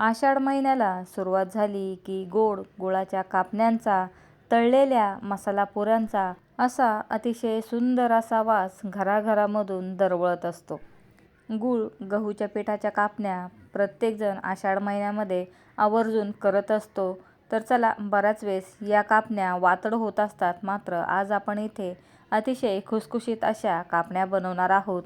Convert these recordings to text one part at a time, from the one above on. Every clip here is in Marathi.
आषाढ महिन्याला सुरुवात झाली की गोड गुळाच्या कापण्यांचा तळलेल्या मसालापुऱ्यांचा असा अतिशय सुंदर असा वास घराघरामधून दरवळत असतो. गूळ गहूच्या पिठाच्या कापण्या प्रत्येकजण आषाढ महिन्यामध्ये आवर्जून करत असतो. तर चला बऱ्याच वेळेस या कापण्या वातड होत असतात. मात्र आज आपण इथे अतिशय खुसखुशीत अशा कापण्या बनवणार आहोत.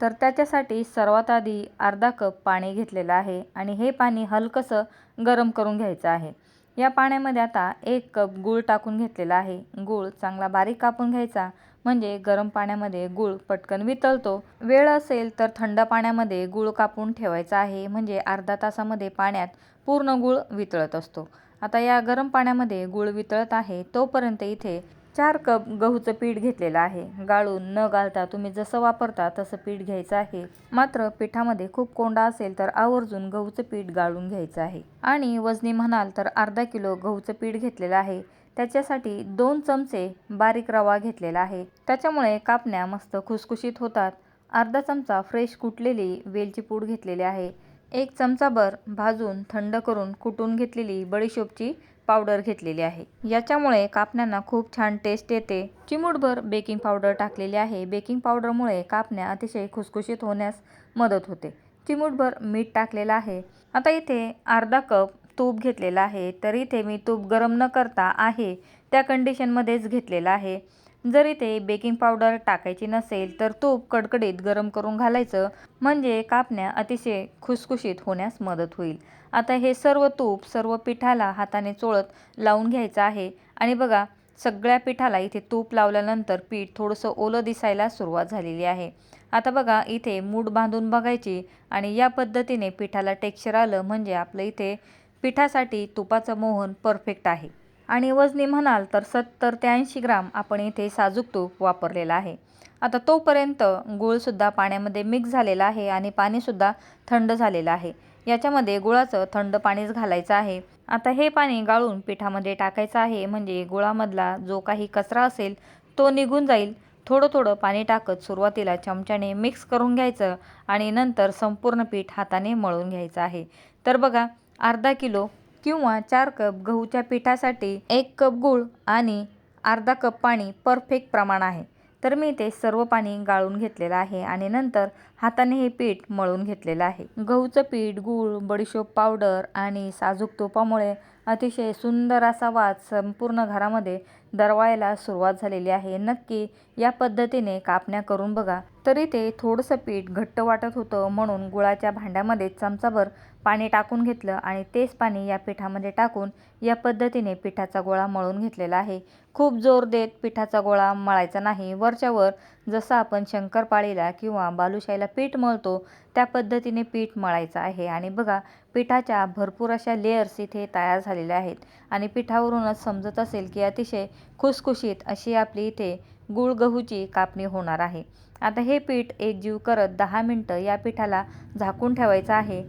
तर त्याच्यासाठी सर्वात आधी अर्धा कप पाणी घेतलेलं आहे आणि हे पाणी हलकंसं गरम करून घ्यायचं आहे. या पाण्यामध्ये आता एक कप गूळ टाकून घेतलेला आहे. गूळ चांगला बारीक कापून घ्यायचा म्हणजे गरम पाण्यामध्ये गूळ पटकन वितळतो. वेळ असेल तर थंड पाण्यामध्ये गूळ कापून ठेवायचा आहे म्हणजे अर्धा तासामध्ये पाण्यात पूर्ण गूळ वितळत असतो. आता या गरम पाण्यामध्ये गूळ वितळत आहे तोपर्यंत इथे चार कप गहूचं पीठ घेतलेलं आहे. गाळून न गाळता तुम्ही जसं वापरता तसं पीठ घ्यायचं आहे. मात्र पिठामध्ये खूप कोंडा असेल तर आवर्जून गहूचं पीठ गाळून घ्यायचं आहे. आणि वजनी म्हणाल तर अर्धा किलो गहूचं पीठ घेतलेलं आहे. त्याच्यासाठी दोन चमचे बारीक रवा घेतलेला आहे. त्याच्यामुळे कापण्या मस्त खुसखुशीत होतात. अर्धा चमचा फ्रेश कुटलेली वेलची पूड घेतलेली आहे. एक चमचाभर भाजून थंड करून कुटून घेतलेली बडीशोपची पावडर घेतलेली आहे. याच्यामुळे कापण्यांना खूप छान टेस्ट येते. चिमूटभर बेकिंग पावडर टाकलेली आहे. बेकिंग पावडरमुळे कापण्या अतिशय खुसखुशीत होण्यास मदत होते. चिमूटभर मीठ टाकलेलं आहे. आता इथे अर्धा कप तूप घेतलेलं आहे. तर इथे मी तूप गरम न करता आहे त्या कंडिशनमध्येच घेतलेलं आहे. जर इथे बेकिंग पावडर टाकायची नसेल तर तूप कडकडीत गरम करून घालायचं म्हणजे कापण्या अतिशय खुसखुशीत होण्यास मदत होईल. आता हे सर्व तूप सर्व पिठाला हाताने चोळत लावून घ्यायचं आहे. आणि बघा सगळ्या पिठाला इथे तूप लावल्यानंतर पीठ थोडंसं ओलं दिसायला सुरुवात झालेली आहे. आता बघा इथे मूठ बांधून बघायची आणि या पद्धतीने पिठाला टेक्स्चर आलं म्हणजे आपलं इथे पिठासाठी तुपाचं मोहन परफेक्ट आहे. आणि वजनी म्हणाल तर सत्तर ते ऐंशी ग्राम आपण इथे साजूक तूप वापरलेलं आहे. आता तोपर्यंत गूळसुद्धा पाण्यामध्ये मिक्स झालेला आहे आणि पाणीसुद्धा थंड झालेलं आहे. याच्यामध्ये गुळाचं थंड पाणीच घालायचं आहे. आता हे पाणी गाळून पिठामध्ये टाकायचं आहे म्हणजे गुळामधला जो काही कचरा असेल तो निघून जाईल. थोडं थोडं पाणी टाकत सुरुवातीला चमच्याने मिक्स करून घ्यायचं आणि नंतर संपूर्ण पीठ हाताने मळून घ्यायचं आहे. तर बघा अर्धा किलो किंवा चार कप गहूच्या पिठासाठी एक कप गूळ आणि अर्धा कप पाणी परफेक्ट प्रमाण आहे. तर मी ते सर्व पाणी गाळून घेतलेलं आहे आणि नंतर हाताने हे पीठ मळून घेतलेलं आहे. गहूचं पीठ, गूळ, बडीशोप पावडर आणि साजूक तुपामुळे अतिशय सुंदर असा वास संपूर्ण घरामध्ये दरवायला सुरुवात झालेली आहे. नक्की या पद्धतीने कापण्या करून बघा. तरी ते थोडंसं पीठ घट्ट वाटत होतं म्हणून गुळाच्या भांड्यामध्ये चमचाभर पाणी टाकून घेतलं आणि तेच पाणी या पिठामध्ये टाकून या पद्धतीने पिठाचा गोळा मळून घेतलेला आहे. खूप जोर देत पिठाचा गोळा मळायचा नाही. वरच्यावर जसं आपण शंकरपाळीला किंवा बालुशाहीला पीठ मळतो त्या पद्धतीने पीठ मळायचं आहे. आणि बघा पिठाच्या भरपूर अशा लेयर्स इथे तयार झालेल्या आहेत आणि पिठावरूनच समजत असेल की अतिशय खुसखुशीत अशी आपली इथे गूळ गहूची कापणी होणार आहे. आता हे पीठ एकजीव करत दहा मिनटं या पिठाला झाकून ठेवायचं आहे.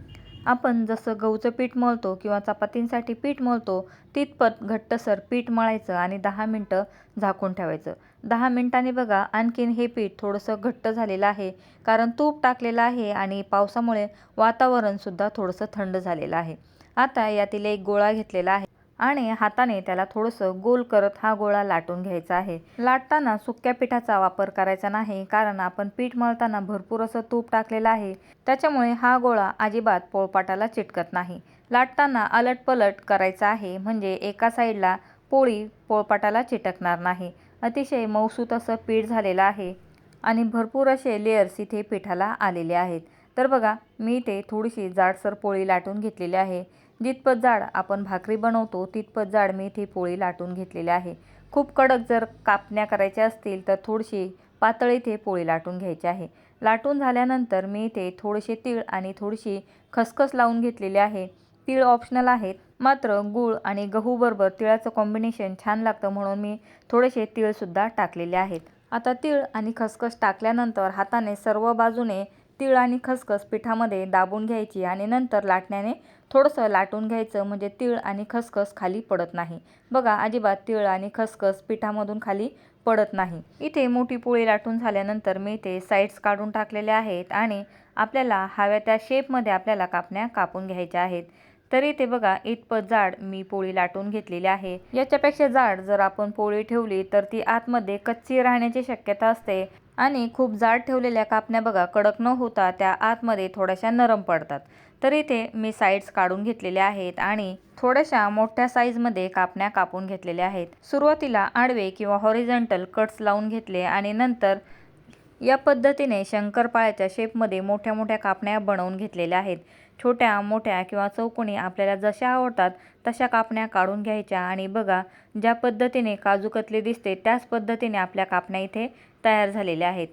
आपण जसं गहूचं पीठ मळतो किंवा चपातींसाठी पीठ मळतो तितपत घट्टसर पीठ मळायचं आणि दहा मिनटं झाकून ठेवायचं. दहा मिनटांनी बघा आणखीन हे पीठ थोडंसं घट्ट झालेलं आहे कारण तूप टाकलेलं आहे आणि पावसामुळे वातावरणसुद्धा थोडंसं थंड झालेलं आहे. आता यातील एक गोळा घेतलेला आहे आणि हाताने त्याला थोडंसं गोल करत हा गोळा लाटून घ्यायचा आहे. लाटताना सुक्या पिठाचा वापर करायचा नाही कारण आपण पीठ मळताना भरपूर असं तूप टाकलेलं आहे. त्याच्यामुळे हा गोळा अजिबात पोळपाटाला चिटकत नाही. लाटताना अलट-पलट करायचं आहे म्हणजे एका साईडला पोळी पोळपाटाला चिटकणार नाही. अतिशय मौसूत असं पीठ झालेलं आहे आणि भरपूर असे लेयर्स इथे पिठाला आलेले आहेत. तर बघा मी इथे थोडीशी जाडसर पोळी लाटून घेतलेली आहे. जितपत जाड आपण भाकरी बनवतो तितपत जाड मी इथे पोळी लाटून घेतलेली आहे. खूप कडक जर कापण्या करायच्या असतील तर थोडीशी पातळ इथे पोळी लाटून घ्यायची आहे. लाटून झाल्यानंतर मी इथे थोडेसे तीळ आणि थोडीशी खसखस लावून घेतलेली आहे. तीळ ऑप्शनल आहेत. मात्र गूळ आणि गहूबरोबर तिळाचं कॉम्बिनेशन छान लागतं म्हणून मी थोडेसे तीळसुद्धा टाकलेले आहेत. आता तीळ आणि खसखस टाकल्यानंतर हाताने सर्व बाजूने तीळ आणि खसखस पिठामध्ये दाबून घ्यायची आणि नंतर लाटण्याने थोडंसं लाटून घ्यायचं म्हणजे तीळ आणि खसखस खाली पडत नाही. बघा अजिबात तीळ आणि खसखस पिठामधून खाली पडत नाही. इथे मोठी पोळी लाटून झाल्यानंतर मी इथे साईड्स काढून टाकलेल्या आहेत आणि आपल्याला हव्या त्या शेपमध्ये आपल्याला कापण्या कापून घ्यायच्या आहेत. तरी ते बघा इतपत जाड मी पोळी लाटून घेतलेली आहे याच्यापेक्षा जाड जर आपण पोळी ठेवली तर ती आतमध्ये कच्ची राहण्याची शक्यता असते आणि खूप जाड ठेवलेल्या कापण्या बघा कडक न होता त्या आतमध्ये थोड्याशा नरम पडतात तर इथे मी साईड्स काढून घेतलेल्या आहेत आणि थोड्याशा मोठ्या साईजमध्ये कापण्या कापून घेतलेल्या आहेत. सुरुवातीला आडवे किंवा हॉरिझॉन्टल कट्स लावून घेतले आणि नंतर या पद्धतीने शंकरपाळ्याच्या शेपमध्ये मोठ्या मोठ्या कापण्या बनवून घेतलेल्या आहेत. छोट्या मोठ्या किंवा चौकोनी आपल्याला जशा आवडतात तशा कापण्या काढून घ्यायच्या आणि बघा ज्या पद्धतीने काजूकतली दिसते त्याच पद्धतीने आपल्या कापण्या इथे तयार झालेल्या आहेत.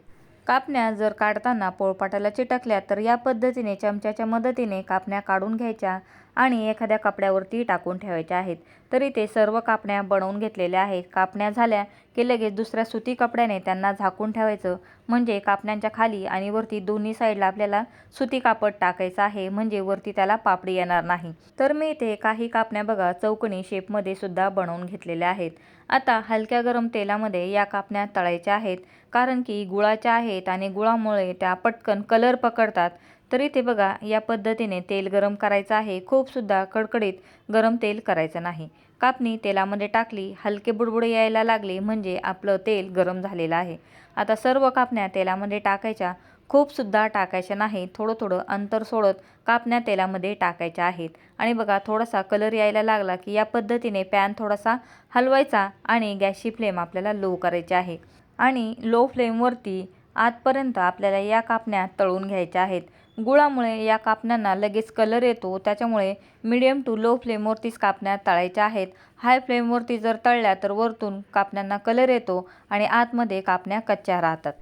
कापण्या जर काढताना पोळपाटाला चिटकल्या तर या पद्धतीने चमच्याच्या मदतीने कापण्या काढून घ्यायच्या. आणि एखाद्या कपड्यावरती टाकून ठेवायच्या आहेत. तरी ते सर्व कापण्या बनवून घेतलेल्या आहेत. कापण्या झाल्या की लगेच दुसऱ्या सुती कपड्याने त्यांना झाकून ठेवायचं. म्हणजे कापण्यांच्या खाली आणि वरती दोन्ही साईडला आपल्याला सुती कापड टाकायचं आहे. म्हणजे वरती त्याला पापडी येणार नाही. तर मी इथे काही कापण्या बघा चौकणी शेपमध्ये सुद्धा बनवून घेतलेल्या आहेत. आता हलक्या गरम तेलामध्ये या कापण्या तळायच्या आहेत. कारण की गुळाच्या आहेत आणि गुळामुळे त्या पटकन कलर पकडतात. तरी ते बघा या पद्धतीने तेल गरम करायचं आहे. खूपसुद्धा कडकडीत गरम तेल करायचं नाही. कापणी तेलामध्ये टाकली हलके बुडबुडे यायला लागले म्हणजे आपलं तेल गरम झालेलं आहे. आता सर्व कापण्या तेलामध्ये टाकायच्या. खूपसुद्धा टाकायच्या नाही थोडं थोडं अंतर सोडत कापण्या तेलामध्ये टाकायच्या आहेत. आणि बघा थोडासा कलर यायला लागला की या पद्धतीने पॅन थोडासा हलवायचा आणि गॅसची फ्लेम आपल्याला लो करायची आहे. आणि लो फ्लेमवरती आतपर्यंत आपल्याला या कापण्या तळून घ्यायच्या आहेत. गुळामुळे या कापण्यांना लगेच कलर येतो. त्याच्यामुळे मिडियम टू लो फ्लेमवरतीच कापण्या तळायच्या आहेत. हाय फ्लेमवरती जर तळल्या तर वरतून कापण्यांना कलर येतो आणि आतमध्ये कापण्या कच्च्या राहतात.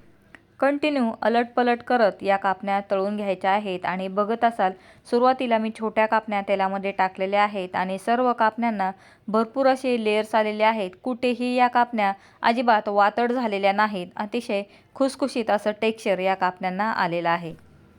कंटिन्यू अलटपलट करत या कापण्या तळून घ्यायच्या आहेत आणि बघत असाल सुरुवातीला मी छोट्या कापण्या तेलामध्ये टाकलेल्या आहेत आणि सर्व कापण्यांना भरपूर असे लेयर्स आलेले आहेत. कुठेही या कापण्या अजिबात वातड झालेल्या नाहीत. अतिशय खुसखुशीत असं टेक्स्चर या कापण्यांना आलेलं आहे.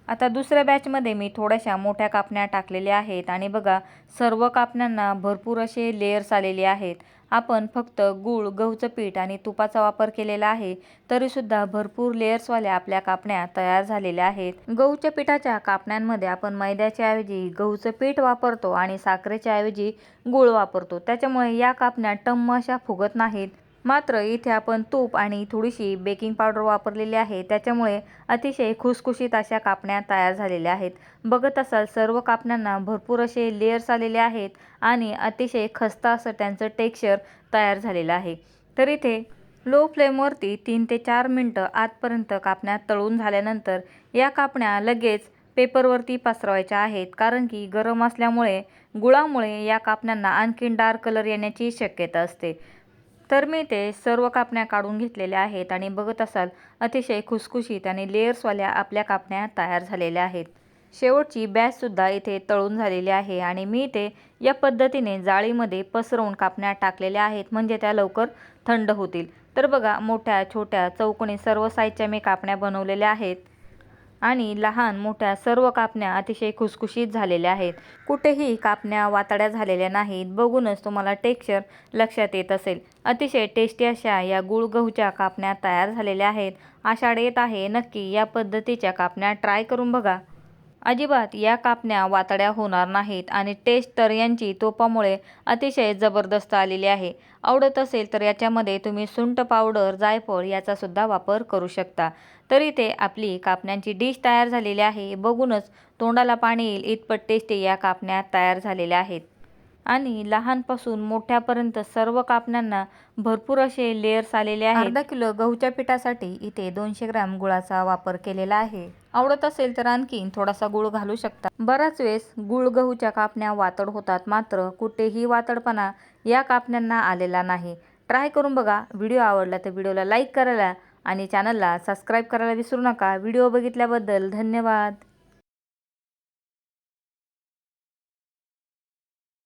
आता दुसऱ्या बॅचमध्ये मी थोड्याशा मोठ्या कापण्या टाकलेल्या आहेत आणि बघा सर्व कापण्यांना भरपूर असे लेयर्स आलेले आहेत. आपण फक्त गूळ गहूचं पीठ आणि तुपाचा वापर केलेला आहे तरीसुद्धा भरपूर लेयर्सवाल्या आपल्या कापण्या तयार झालेल्या आहेत. गहूच्या पिठाच्या कापण्यांमध्ये आपण मैद्याच्या ऐवजी गहूचं पीठ वापरतो आणि साखरेच्या ऐवजी गूळ वापरतो. त्याच्यामुळे या कापण्या टम्म अशा फुगत नाहीत. मात्र इथे आपण तूप आणि थोडीशी बेकिंग पावडर वापरलेली आहे. त्याच्यामुळे अतिशय खुसखुशीत अशा कापण्या तयार झालेल्या आहेत. बघत असाल सर्व कापण्यांना भरपूर असे लेयर्स आलेले आहेत आणि अतिशय खस्ता असं त्यांचं टेक्स्चर तयार झालेलं आहे. तर इथे लो फ्लेमवरती तीन ते चार मिनटं आतपर्यंत कापण्या तळून झाल्यानंतर या कापण्या लगेच पेपरवरती पसरवायच्या आहेत. कारण की गरम असल्यामुळे गुळामुळे या कापण्यांना आणखीन डार्क कलर येण्याची शक्यता असते. तर मी ते सर्व कापण्या काढून घेतलेल्या आहेत आणि बघत असाल अतिशय खुसखुशीत आणि लेयर्सवाल्या आपल्या कापण्या तयार झालेल्या आहेत. शेवटची बॅचसुद्धा इथे तळून झालेली आहे आणि मी ते या पद्धतीने जाळीमध्ये पसरवून कापण्या टाकलेल्या आहेत म्हणजे त्या लवकर थंड होतील. तर बघा मोठ्या छोट्या चौकोनी सर्व साईजच्या मी कापण्या बनवलेल्या आहेत. आणि लहान मोठ्या सर्व कापण्या अतिशय खुसखुशीत झालेल्या आहेत. कुठेही कापण्या वातड्या झालेल्या नाहीत. बघूनच तुम्हाला टेक्स्चर लक्षात येत असेल. अतिशय टेस्टी अशा या गुळ गहूच्या कापण्या तयार झालेल्या आहेत. आषाढ येत आहे. नक्की या पद्धतीच्या कापण्या ट्राय करून बघा. अजिबात या कापण्या वातड्या होणार नाहीत आणि टेस्ट तर यांची तोपामुळे अतिशय जबरदस्त आलेली आहे. आवडत असेल तर याच्यामध्ये तुम्ही सुंठ पावडर जायफळ याचासुद्धा वापर करू शकता. तरी ते आपली कापण्यांची डिश तयार झालेली आहे. बघूनच तोंडाला पाणी येईल. इतपत टेस्टी या कापण्या तयार झालेल्या आहेत. आणि लहानपासून मोठ्यापर्यंत सर्व कापण्यांना भरपूर असे लेयर्स आलेले आहेत. अर्धा किलो गहूच्या पिठासाठी इथे दोनशे ग्रॅम गुळाचा वापर केलेला आहे. आवडत असेल तर आणखी थोडासा गुळ घालू शकता. बराच वेळेस गुळ गहूच्या कापण्या वातड होतात मात्र कुठेही वातडपणा या कापण्यांना आलेला नाही. ट्राय करून बघा. व्हिडिओ आवडला तर व्हिडिओला लाईक करायला आणि चॅनलला सबस्क्राईब करायला विसरू नका. व्हिडिओ बघितल्याबद्दल धन्यवाद.